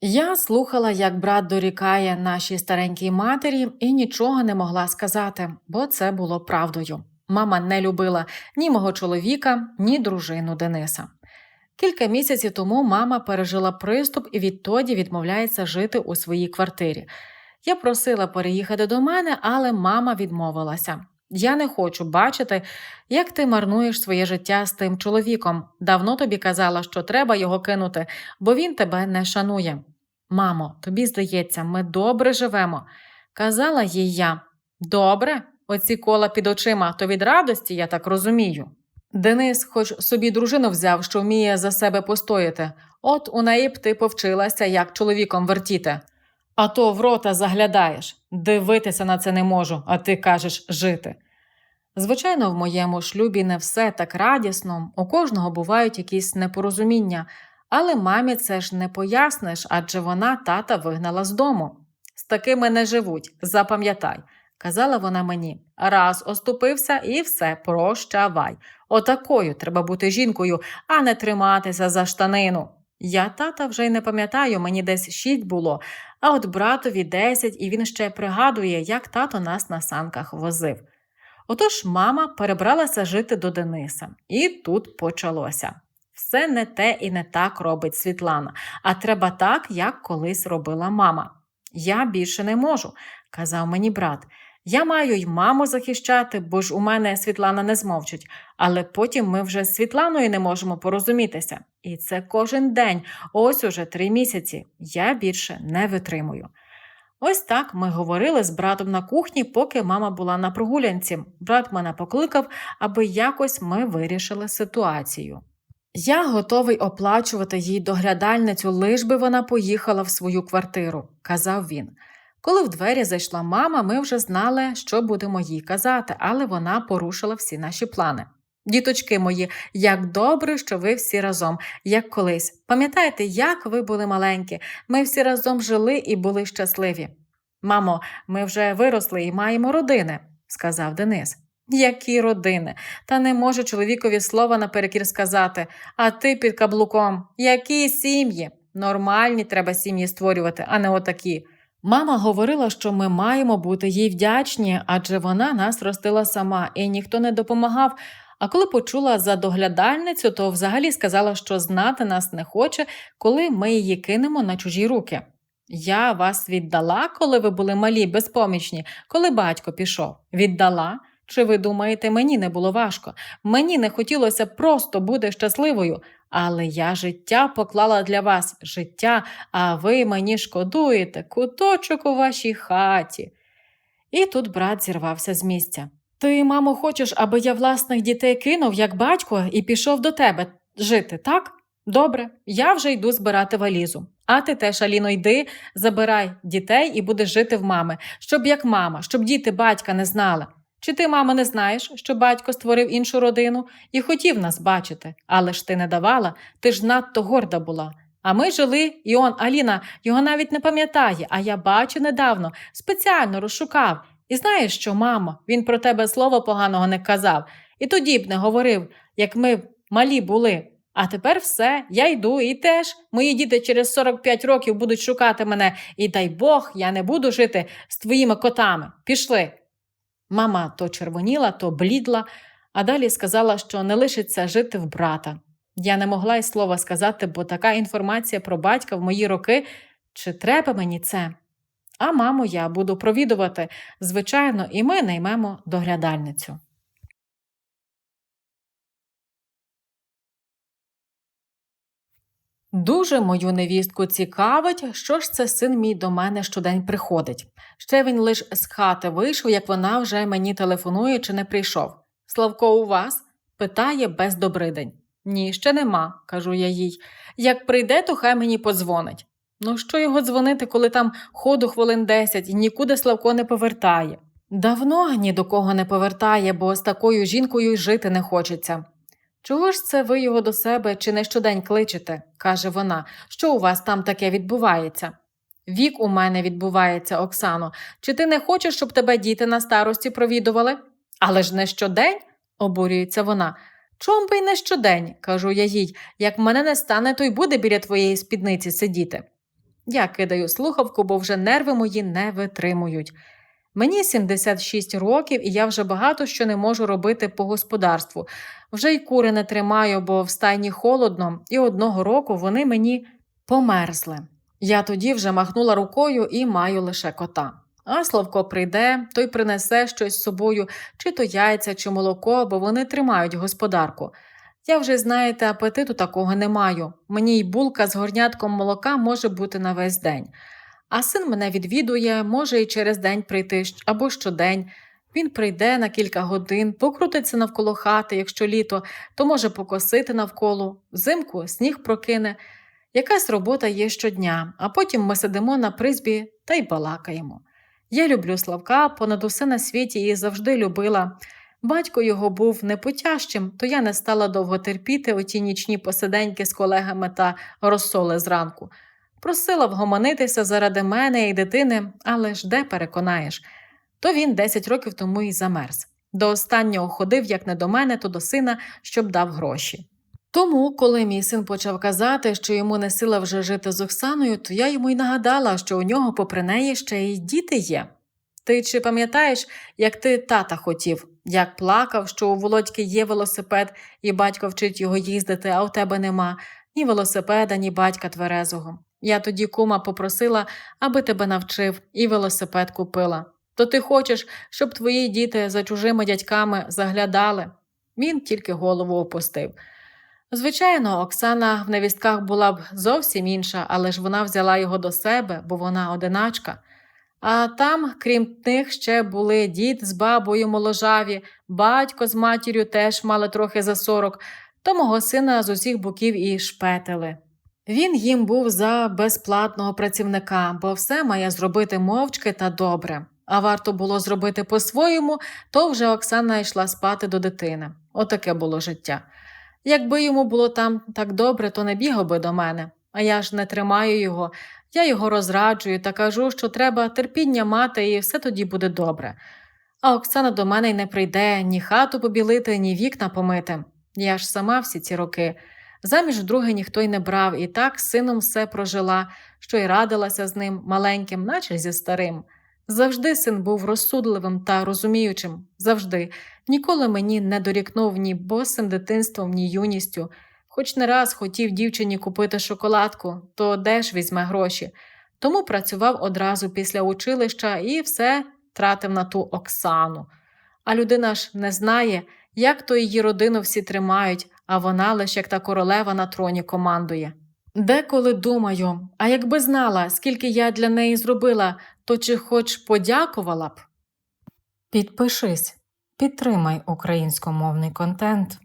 Я слухала, як брат дорікає нашій старенькій матері, і нічого не могла сказати, бо це було правдою. Мама не любила ні мого чоловіка, ні дружину Дениса. Кілька місяців тому мама пережила приступ і відтоді відмовляється жити у своїй квартирі. Я просила переїхати до мене, але мама відмовилася. Я не хочу бачити, як ти марнуєш своє життя з тим чоловіком. Давно тобі казала, що треба його кинути, бо він тебе не шанує. Мамо, тобі здається, ми добре живемо. Казала їй я. Добре, оці кола під очима, то від радості, я так розумію. Денис, хоч собі дружину взяв, що вміє за себе постояти, от у неї б ти повчилася, як чоловіком вертіти. А то в рота заглядаєш, дивитися на це не можу, а ти кажеш жити. Звичайно, в моєму шлюбі не все так радісно, у кожного бувають якісь непорозуміння, але мамі це ж не поясниш, адже вона тата вигнала з дому. З такими не живуть, запам'ятай, казала вона мені. Раз оступився і все, прощавай. Отакою треба бути жінкою, а не триматися за штанину. Я тата вже й не пам'ятаю, мені десь шість було, а от братові десять, і він ще пригадує, як тато нас на санках возив. Отож мама перебралася жити до Дениса, і тут почалося. Все не те і не так робить Світлана, а треба так, як колись робила мама. Я більше не можу, казав мені брат. Я маю й маму захищати, бо ж у мене Світлана не змовчить, але потім ми вже з Світланою не можемо порозумітися. І це кожен день, ось уже три місяці. Я більше не витримую. Ось так ми говорили з братом на кухні, поки мама була на прогулянці. Брат мене покликав, аби якось ми вирішили ситуацію. Я готовий оплачувати їй доглядальницю, лиш би вона поїхала в свою квартиру, казав він. Коли в двері зайшла мама, ми вже знали, що будемо їй казати, але вона порушила всі наші плани. Діточки мої, як добре, що ви всі разом, як колись. Пам'ятаєте, як ви були маленькі? Ми всі разом жили і були щасливі. Мамо, ми вже виросли і маємо родини, сказав Денис. Які родини? Та не може чоловікові слова наперекір сказати, а ти під каблуком. Які сім'ї? Нормальні треба сім'ї створювати, а не отакі. Мама говорила, що ми маємо бути їй вдячні, адже вона нас ростила сама і ніхто не допомагав. А коли почула за доглядальницю, то взагалі сказала, що знати нас не хоче, коли ми її кинемо на чужі руки. Я вас віддала, коли ви були малі, безпомічні, коли батько пішов. Віддала? Чи ви думаєте, мені не було важко? Мені не хотілося просто бути щасливою, але я життя поклала для вас життя, а ви мені шкодуєте, куточок у вашій хаті. І тут брат зірвався з місця. Ти, мамо, хочеш, аби я власних дітей кинув, як батько, і пішов до тебе жити, так? Добре, я вже йду збирати валізу. А ти теж, Аліно, йди, забирай дітей і будеш жити в мами, щоб як мама, щоб діти батька не знали. Чи ти, мама, не знаєш, що батько створив іншу родину і хотів нас бачити, але ж ти не давала, ти ж надто горда була. А ми жили, і он, Аліна, його навіть не пам'ятає, а я бачу недавно, спеціально розшукав. І знаєш що, мамо, він про тебе слова поганого не казав, і тоді б не говорив, як ми малі були. А тепер все, я йду і теж мої діти через 45 років будуть шукати мене, і дай Бог, я не буду жити з твоїми котами. Пішли. Мама то червоніла, то блідла, а далі сказала, що не лишиться жити в брата. Я не могла й слова сказати, бо така інформація про батька в мої роки, чи треба мені це? А маму я буду провідувати, звичайно, і ми наймемо доглядальницю. Дуже мою невістку цікавить, що ж це син мій до мене щодень приходить. Ще він лиш з хати вийшов, як вона вже мені телефонує чи не прийшов. Славко, у вас? питає без добридень. Ні, ще нема, кажу я їй. Як прийде, то хай мені подзвонить. Ну, що його дзвонити, коли там ходу хвилин десять і нікуди Славко не повертає. Давно ні до кого не повертає, бо з такою жінкою й жити не хочеться. Чого ж це ви його до себе чи не щодень кличете? каже вона. Що у вас там таке відбувається? Вік у мене відбувається, Оксано. Чи ти не хочеш, щоб тебе діти на старості провідували? Але ж не щодень, обурюється вона. Чом би й не щодень, кажу я їй, як мене не стане, то й буде біля твоєї спідниці сидіти. Я кидаю слухавку, бо вже нерви мої не витримують. Мені 76 років, і я вже багато що не можу робити по господарству. Вже й кури не тримаю, бо в стайні холодно, і одного року вони мені померзли. Я тоді вже махнула рукою і маю лише кота. А Славко прийде, той принесе щось з собою, чи то яйця, чи молоко, бо вони тримають господарку. Я вже, знаєте, апетиту такого не маю. Мені й булка з горнятком молока може бути на весь день. А син мене відвідує, може і через день прийти або щодень. Він прийде на кілька годин, покрутиться навколо хати, якщо літо, то може покосити навколо, взимку сніг прокине. Якась робота є щодня, а потім ми сидимо на призбі та й балакаємо. Я люблю Славка, понад усе на світі і завжди любила. Батько його був непотяжчим, то я не стала довго терпіти оті нічні посиденьки з колегами та розсоли зранку. Просила вгомонитися заради мене і дитини, але ж де переконаєш. То він 10 років тому і замерз. До останнього ходив як не до мене, то до сина, щоб дав гроші. Тому, коли мій син почав казати, що йому не сила вже жити з Оксаною, то я йому й нагадала, що у нього, попри неї, ще й діти є. Ти чи пам'ятаєш, як ти тата хотів, як плакав, що у Володьки є велосипед, і батько вчить його їздити, а у тебе нема ні велосипеда, ні батька тверезого. Я тоді кума попросила, аби тебе навчив, і велосипед купила. То ти хочеш, щоб твої діти за чужими дядьками заглядали? Він тільки голову опустив. Звичайно, Оксана в невістках була б зовсім інша, але ж вона взяла його до себе, бо вона одиначка. А там, крім них, ще були дід з бабою моложаві, батько з матір'ю теж мали трохи за сорок, то мого сина з усіх боків і шпетили. Він їм був за безплатного працівника, бо все має зробити мовчки та добре. А варто було зробити по-своєму, то вже Оксана йшла спати до дитини. Отаке було життя. Якби йому було там так добре, то не бігав би до мене. А я ж не тримаю його, я його розраджую та кажу, що треба терпіння мати, і все тоді буде добре. А Оксана до мене й не прийде ні хату побілити, ні вікна помити. Я ж сама всі ці роки. Заміж друге ніхто й не брав, і так сином все прожила, що й радилася з ним маленьким, наче зі старим. Завжди син був розсудливим та розуміючим, завжди. Ніколи мені не дорікнув ні босим дитинством, ні юністю. Хоч не раз хотів дівчині купити шоколадку, то де ж візьме гроші. Тому працював одразу після училища і все тратив на ту Оксану. А людина ж не знає, як то її родину всі тримають, а вона лише як та королева на троні командує. Деколи думаю, а якби знала, скільки я для неї зробила, то чи хоч подякувала б? Підпишись, підтримай українськомовний контент.